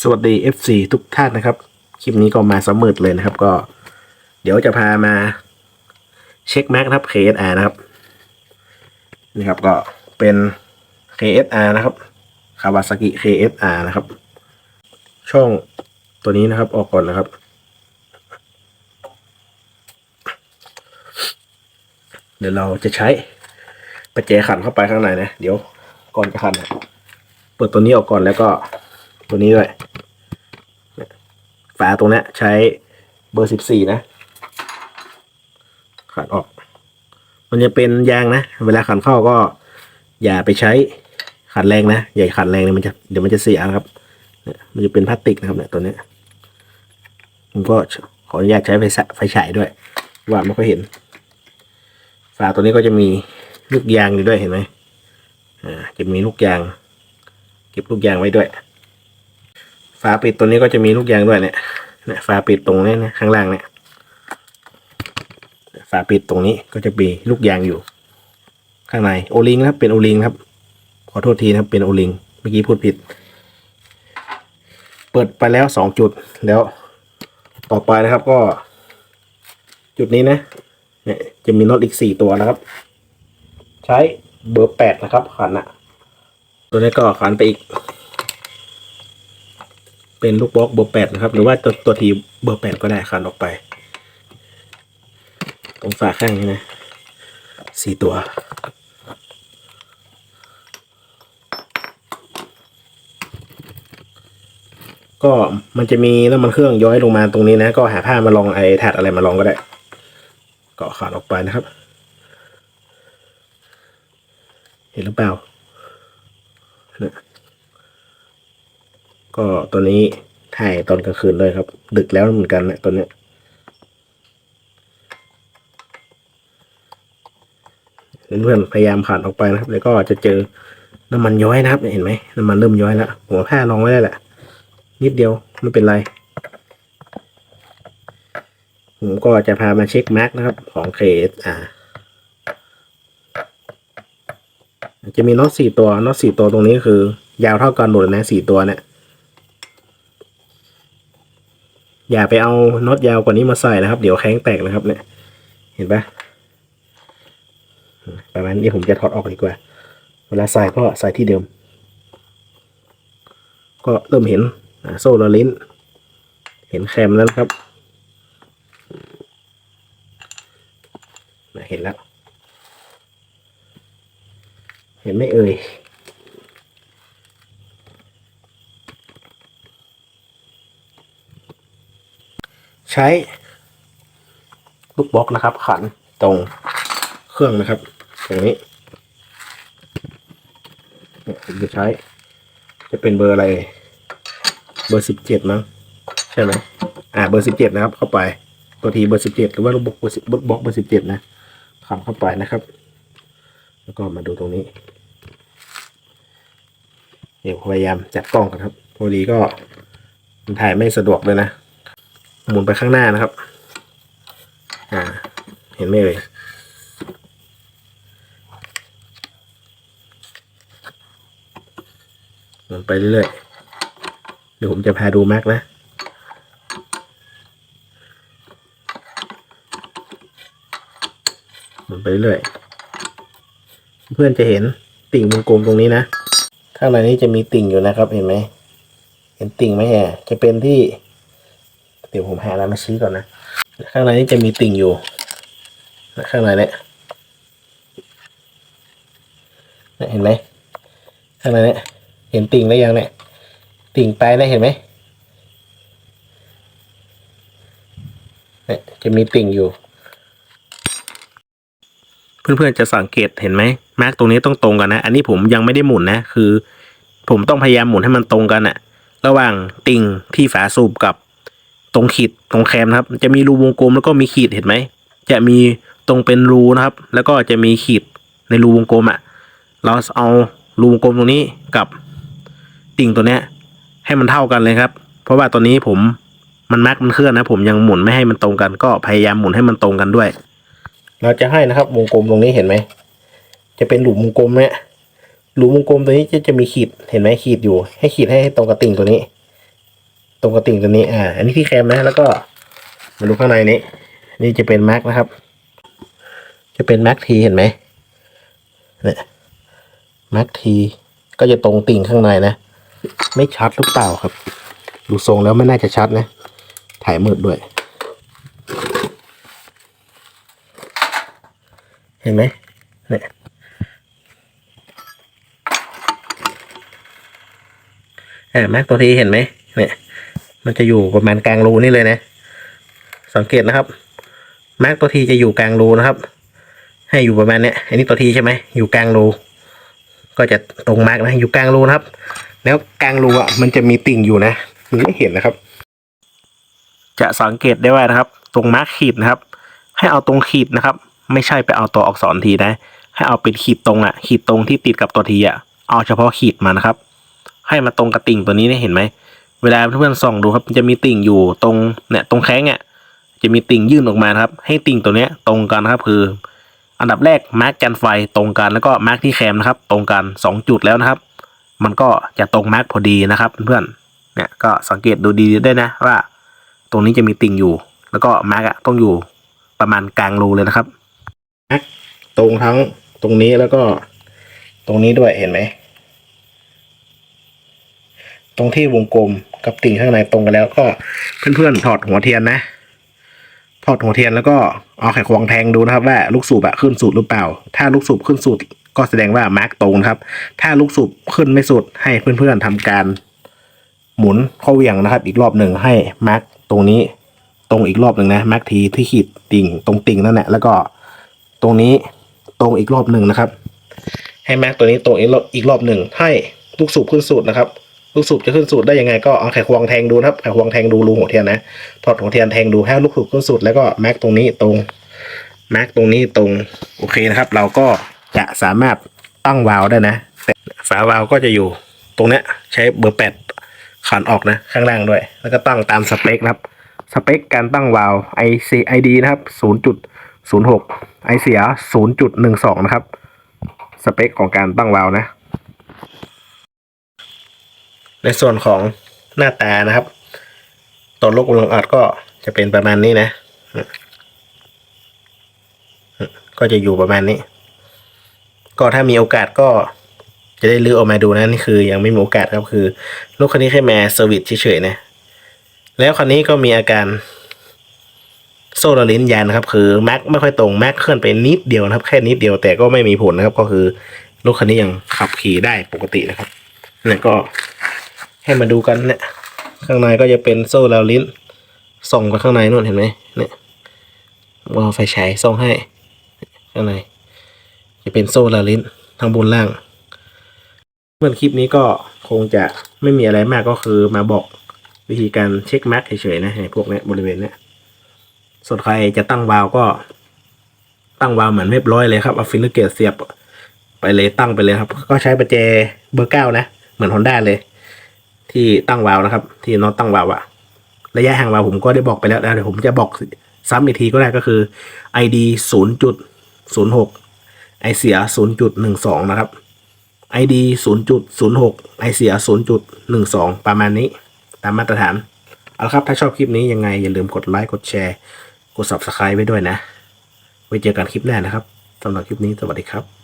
สวัสดี FC ทุกท่านนะครับ คลิปนี้ก็มาสมืดเลยนะครับ ก็ เดี๋ยวจะพามา เช็คแม็กนะครับ KSR นะครับ นี่ครับก็เป็น KSR นะครับ Kawasaki KSR นะครับ ช่องตัวนี้นะครับออกก่อนนะครับ เดี๋ยวเราจะใช้ประแจขันเข้าไปข้างในนะ เดี๋ยวก่อนจะขันเปิดตัวนี้ออกก่อนแล้วก็ ตัวนี้ด้วยฝาตรงนี้ใช้เบอร์สิบสี่นะ ขันออก มันจะเป็นยางนะ เวลาขันเข้าก็อย่าไปใช้ขันแรงนะอย่าขันแรงเนี่ยมันจะเดี๋ยวมันจะเสียนะครับเนี่ยมันจะเป็นพลาสติกนะครับเนี่ยตัวนี้ผมก็ขออนุญาตใช้ไฟฉะไฟฉายด้วย ว่าไม่ค่อยเห็น ฝาตัวนี้ก็จะมีลูกยางอยู่ด้วยเห็นไหมอ่าจะมีลูกยาง เก็บลูกยางไว้ด้วยาปิดตัวนี้ก็จะมีลูกยางด้วยเนี่ยเนี่ยฝาปิดตรงนี้นะข้างล่างเนี่ยฝาปิดตรงนี้ก็จะมีลูกยางอยู่ ข้างในโอลิงครับเป็นโอลิงครับ ขอโทษทีนะครับเป็นโอลิงเมื่อกี้พูดผิด เปิดไปแล้วสองจุดแล้วต่อไปนะครับก็ จุดนี้นะเนี่ยจะมีน็อตอีกสี่ตัวนะครับ ใช้เบอร์แปดนะครับขันอะตัวนี้ก็ขันไปอีก เป็นลูกบล็อกเบอร์แปดนะครับ หรือว่าตัวตัวทีเบอร์แปดก็ได้ขันออกไป ตรงฝาข้างนี้นะสี่ตัวก็มันจะมีน้ำมันเครื่องย้อยลงมาตรงนี้นะ ก็หาผ้ามาลองไอ้แถดอะไรมาลองก็ได้ก็ขาดออกไปนะครับ เห็นหรือเปล่าเนี่ย ก็ตัวนี้ถ่ายตอนกลางคืนเลยครับ ดึกแล้วเหมือนกันนะตัวเนี้ยเพื่อนๆพยายามผ่านออกไปนะครับ แล้วก็จะเจอน้ำมันย้อยนะครับเห็นไหมน้ำมันเริ่มย้อยแล้วหัวผ้าลองไว้ได้แหละ นิดเดียวไม่เป็นไรผมก็จะพามาเช็คมาร์กนะครับของ KSR จะมีน็อตสี่ตัวน็อตสี่ตัวตรงนี้คือ ยาวเท่ากันหมดเลยนะสี่ตัวเนี่ย อย่าไปเอาน็อตยาวกว่านี้มาใส่นะครับ เดี๋ยวแข้งแตกนะครับ เนี่ย เห็นปะประมาณนี้ผมจะถอดออกดีกว่า เวลาใส่ก็ใส่ที่เดิม ก็เริ่มเห็นโซ่ละลิ้น เห็นแคมแล้วนะครับ เห็นแล้ว เห็นไหม่เอ่ย ใช้ลูกบล็อกนะครับ ขันตรงเครื่องนะครับตรงนี้เนี่ยผมจะใช้ จะเป็นเบอร์อะไร เบอร์สิบเจ็ดมั้งใช่ไหมอ่าเบอร์สิบเจ็ดนะครับ เข้าไปตัวทีเบอร์สิบเจ็ดหรือว่าลูกบล็อกเบอร์สิบบล็อกเบอร์สิบเจ็ดนะขับเข้าไปนะครับ แล้วก็มาดูตรงนี้เดี๋ยวพยายามจัดกล้องกันครับพอดีก็ถ่ายไม่สะดวกเลยนะ หมุนไปข้างหน้านะครับ อ่า เห็นไหมเอ่ยหมุนไปเรื่อยๆเดี๋ยวผมจะพาดูแม็กนะหมุนไปเรื่อยๆเพื่อนจะเห็นติ่งวงกลมตรงนี้นะข้างในนี้จะมีติ่งอยู่นะครับ เห็นไหมเห็นติ่งไหมแฮะจะเป็นที่ เดี๋ยวผมหาอะไรมาชี้ก่อนนะ ข้างในนี้จะมีติ่งอยู่ ข้างในเนี่ยเนี่ยเห็นไหมข้างในเนี่ยเห็นติ่งแล้ยังเนี่ย ติ่งไปลายนะเห็นไหมเนี่ยจะมีติ่งอยู่ เพื่อนๆจะสังเกตเห็นไหมมาร์กตรงนี้ต้องตรงกันนะ อันนี้ผมยังไม่ได้หมุนนะ คือ ผมต้องพยายามหมุนให้มันตรงกันอะระหว่างติ่งที่ฝาสูบกับ ตรงขีดตรงแคมนะครับ จะมีรูวงกลมแล้วก็มีขีดเห็นไหม จะมีตรงเป็นรูนะครับ แล้วก็จะมีขีดในรูวงกลมอะเราเอารูวงกลมตรงนี้กับติ่งตัวเนี้ยให้มันเท่ากันเลยครับ เพราะว่าตอนนี้ผมมันแมาร์กมันเคลื่อนนะ ผมยังหมุนไม่ให้มันตรงกัน ก็พยายามหมุนให้มันตรงกันด้วย เราจะให้นะครับ วงกลมตรงนี้เห็นไหมจะเป็นหลุมวงกลมเนี่ยหลุมวงกลมตัวนี้จะจะมีขีดเห็นไหมขีดอยู่ ให้ขีดให้ตรงกับติ่งตัวนี้ รงกระติ่งตัวนี้อ่าอันนี้ที่แคมนะแล้วก็มาดูข้างในนี้ นี่จะเป็นแม็กนะครับ จะเป็นแม็กทีเห็นไหมเนี่ยแม็กทีก็จะตรงติ่งข้างในนะ ไม่ชัดหรือเปล่าครับ ดูทรงแล้วไม่น่าจะชัดนะ ถ่ายมืดด้วย เห็นไหมเนี่ยแม็กตัวทีเห็นไหมเนี่ย มันจะอยู่ประมาณกลางรูนี่เลยนะ สังเกตนะครับแม็กตัวทีจะอยู่กลางรูนะครับ ให้อยู่ประมาณเนี้ยอันนี้ตัวทีใช่ไหมอยู่กลางรูก็จะตรงมาร์กนะอยู่กลางรูนะครับ แล้วกลางรูอะมันจะมีติ่งอยู่นะมันไม่เห็นนะครับ จะสังเกตได้ว่านะครับ ตรงมาร์กขีดนะครับ ให้เอาตรงขีดนะครับ ไม่ใช่ไปเอาตัวอักษรทีนะ ให้เอาเป็นขีดตรงอะ ขีดตรงที่ติดกับตัวทีอะเอาเฉพาะขีดมานะครับ ให้มาตรงกับติ่งตัวนี้เนี่ยเห็นไหม เวลาเพื่อนๆส่องดูครับมันจะมีติ่งอยู่ตรงเนี่ยตรงแข้งอะจะมีติ่งยื่นออกมาครับ ให้ติ่งตัวเนี้ยตรงกันนะครับคือ อันดับแรกมาร์กกันไฟตรงกันแล้วก็มาร์กที่แคมนะครับ ตรงกันสองจุดแล้วนะครับ มันก็จะตรงมาร์กพอดีนะครับเพื่อนๆเนี่ยก็สังเกตดูดีได้นะว่า ตรงนี้จะมีติ่งอยู่ แล้วก็มาร์กอะต้องอยู่ประมาณกลางรูเลยนะครับมาร์กตรงทั้งตรงนี้แล้วก็ ตรงนี้ด้วยเห็นไหม ตรงที่วงกลมกับติ่งข้างในตรงกันแล้วก็เพื่อนๆถอดหัวเทียนนะ ถอดหัวเทียนแล้วก็เอาไขควงแทงดูนะครับ ว่าลูกสูบอะขึ้นสูตรหรือเปล่า ถ้าลูกสูบขึ้นสูตรก็แสดงว่ามาร์กตรงครับ ถ้าลูกสูบขึ้นไม่สุดให้เพื่อนๆทำการ หมุนข้าเหวี่ยงนะครับ อีกรอบหนึ่งให้มาร์กตรงนี้ตรงอีกรอบหนึ่งนะมาร์กทีที่ขีดติ่งตรงติ่งนั่นแหละแล้วก็ตรงนี้ตรงอีกรอบหนึ่งนะครับ ให้มาร์กตัวนี้ตรงอีกรอบอีกรอบหนึ่งให้ลูกสูบขึ้นสูตรนะครับ ลูกสูบจะขึ้นสูตรได้ยังไงก็เอาไขควงแทงดูนะครับไขควงแทงดูรูหัวเทียนนะถอดหัวเทียนแทงดูให้ลูกสูบขึ้นสูตรแล้วก็แมาร์กตรงนี้ตรงแมาร์กตรงนี้ตรงโอเคนะครับ เราก็จะสามารถตั้งวาล์วได้นะแต่ฝาวาล์วก็จะอยู่ตรงเนี้ยใช้เบอร์แปดขันออกนะข้างล่างด้วย แล้วก็ตั้งตามสเปคนะครับสเปคการตั้งวาล์ว IC ID นะครับ0.06 ไอเสีย0.12 นะครับ สเปคของการตั้งวาล์วนะ ในส่วนของหน้าตานะครับ ตัวลูกกำลังอัดก็จะเป็นประมาณนี้นะ ก็จะอยู่ประมาณนี้ ก็ถ้ามีโอกาสก็จะได้ลื้อออกมาดูนะนี่คือยังไม่มีโอกาสครับคือรถคันนี้แค่มาเซอร์วิสเฉยๆนะแล้วคันนี้ก็มีอาการโซ่ระลิ้นยานนะครับคือแม็กไม่ค่อยตรงแม็กเคลื่อนไปนิดเดียวนะครับ แค่นิดเดียวแต่ก็ไม่มีผลนะครับ ก็คือรถคันนี้ยังขับขี่ได้ปกตินะครับนี่ก็ ให้มาดูกันเนี่ย ข้างในก็จะเป็นโซ่ระลิ้น ส่องไปข้างในนู่นเห็นไหมเนี่ยเอาไฟฉายส่องให้ ข้างใน จะเป็นโซ่ระลิ้นทั้งบนล่างเมื่อคลิปนี้ก็คงจะไม่มีอะไรมากก็คือมาบอกวิธีการเช็คแม็กเฉยๆนะในพวกนี้บริเวณเนี้ยส่วนใครจะตั้งวาล์วก็ ตั้งวาล์วเหมือนเรียบร้อยเลยครับเอาฟิลเลอร์เกตเสียบ ไปเลยตั้งไปเลยครับ ก็ใช้ประแจเบอร์เก้านะ เหมือนฮอนด้าเลย ที่ตั้งวาล์วนะครับ ที่น็อตตั้งวาล์วอะระยะห่างวาล์วผมก็ได้บอกไปแล้วนะเดี๋ยวผมจะบอกซ้ำอีกทีก็ได้ก็คือ ID ศูนย์จุดศูนย์หกไอเสียศูนย์จุดหนึ่งสองนะครับ ID ศูนย์จุดศูนย์หกไอเสียศูนย์จุดหนึ่งสองประมาณนี้ ตามมาตรฐาน เอาละครับ ถ้าชอบคลิปนี้ยังไง อย่าลืมกดไลค์ กดแชร์ กด subscribe ไว้ด้วยนะ ไว้เจอกันคลิปหน้านะครับสำหรับคลิปนี้สวัสดีครับ